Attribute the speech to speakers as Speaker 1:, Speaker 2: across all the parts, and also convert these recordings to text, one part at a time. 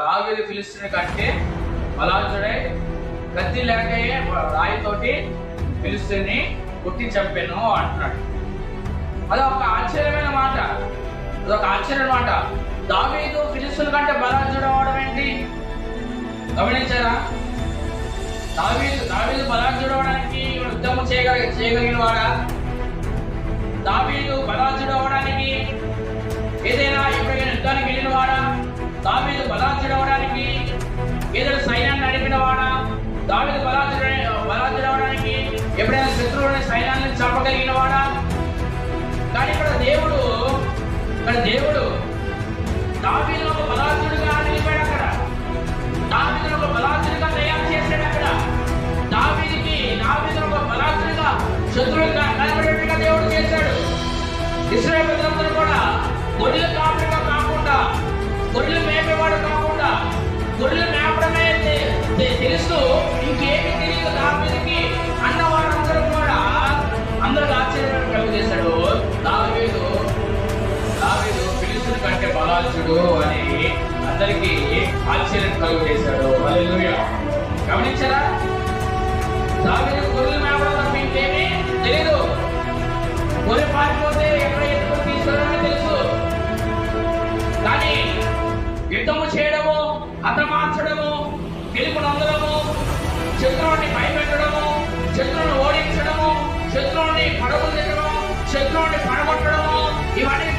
Speaker 1: ఆవిరి పిలుస్తుని కంటే బలాజుడై కత్తి లేకయే రాయితోటి పిలుస్తుని కుట్టి చంపాను అంటున్నాడు. అది ఒక ఆశ్చర్యమైన మాట. అది ఒక ఆశ్చర్యమైన మాట. దావీదు ఫిలిస్తుల కంటే బలాజుడు అవడం ఏంటి? గమనించారా? దావీదు దావీదు బలాజుడు అవడానికి యుద్ధము చేయగల చేయగలిగిన వాడా దావీదు బలాజుడు అవడానికి ఏదైనా ఎప్పుడైనా శత్రువుని సైన్యాన్ని చంపగలిగిన వాడా కానీ ఇక్కడ దేవుడు ఇక్కడ దేవుడు దావీదు ఒక బలాజుడుగా నిలిపాడు అక్కడ. దావీదును ఒక బలాజుడిగా తయారు చేశాడు అక్కడ. దావీదికి దావీదును ఒక బలాజుడిగా శత్రువుగా కనబడేట్టుగా దేవుడు చేశాడు. ఇస్రాయల్ ప్రజలందరూ కూడా గొర్రెల కాపుగా కాకుండా గొర్రెలు మేపేవాడు కాకుండా గొర్రెలు మేపడమే తెలుస్తూ ఇంకేమి తెలియదు దావీదికి. అన్నవాడు పరిశుద్ధుడు అని అందరికీ ఆశ్చర్యం కలుగు చేశాడు హల్లెలూయా. గమనించారా? దావీదు గొర్రెలు మేపడం తప్ప ఇంకేమీ తెలీదు. గొర్రె పారిపోతే ఎక్కడ ఎత్తుకొని తీసుకెళ్ళాలని తెలుసు. కానీ యుద్ధము చేయడము హతమార్చడము గెలుపు నందడము శత్రువుని భయపెట్టడము శత్రువుని ఓడించడము శత్రువుని పడగలు తిట్టడం శత్రువుని పడగొట్టడము ఇవన్నీ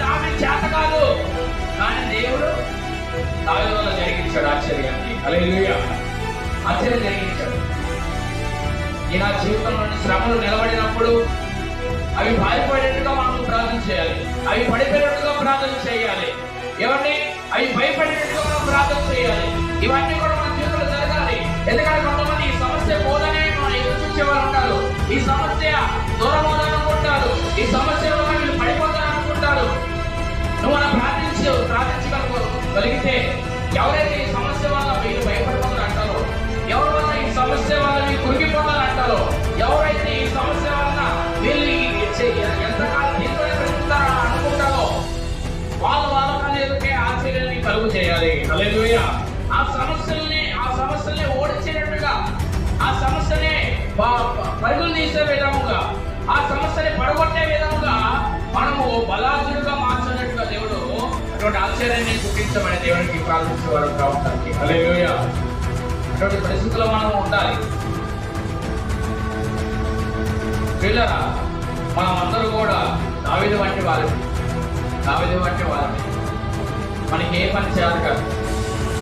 Speaker 1: కానీ దేవుడు దాని వల్ల జరిగించాడు ఆశ్చర్యాన్ని అలెలుయ ఆశ్చర్యం జరిగించాడు. ఈ నా జీవితంలోని శ్రమలు నిలబడినప్పుడు అవి పారిపడేట్టుగా మనం ప్రార్థన చేయాలి. అవి పడిపోయేట్టుగా ప్రార్థన చేయాలి. ఏమండి అవి భయపడేట్టుగా మనం ప్రార్థన చేయాలి. ఇవన్నీ కూడా మన జీవితంలో జరగాలి. ఎందుకంటే అయితే ఎవరైతే ఈ సమస్య వల్ల మీరు భయపడిపోతారు అంటారో ఎవరి వల్ల ఈ సమస్య వల్ల మీరు కురిగిపోతారు అంటారో ఎవరైతే ఈ సమస్య వలన వీళ్ళు ఎంతకాలం దీంట్లోనే బ్రతుకుతారని అనుకుంటారో వాళ్ళ వాళ్ళ ఎదుకే ఆశ్చర్యాన్ని కలుగు చేయాలి. హల్లెలూయా. ఆ సమస్యల్ని ఆ సమస్యల్ని ఓడించేటట్టుగా ఆ సమస్యనే పరుగులు తీసే విధముగా ఆ సమస్య అటువంటి ఆశ్చర్యాన్ని చూపించమని దేవునికి ప్రార్థించే వారు కావడానికి. అలే అటువంటి పరిస్థితుల్లో మనం ఉండాలి. పిల్లరా మనం అందరూ కూడా దావిది వంటి వారిని దావిది వంటి వారిని. మనకి ఏ పని చేయాలి కాదు.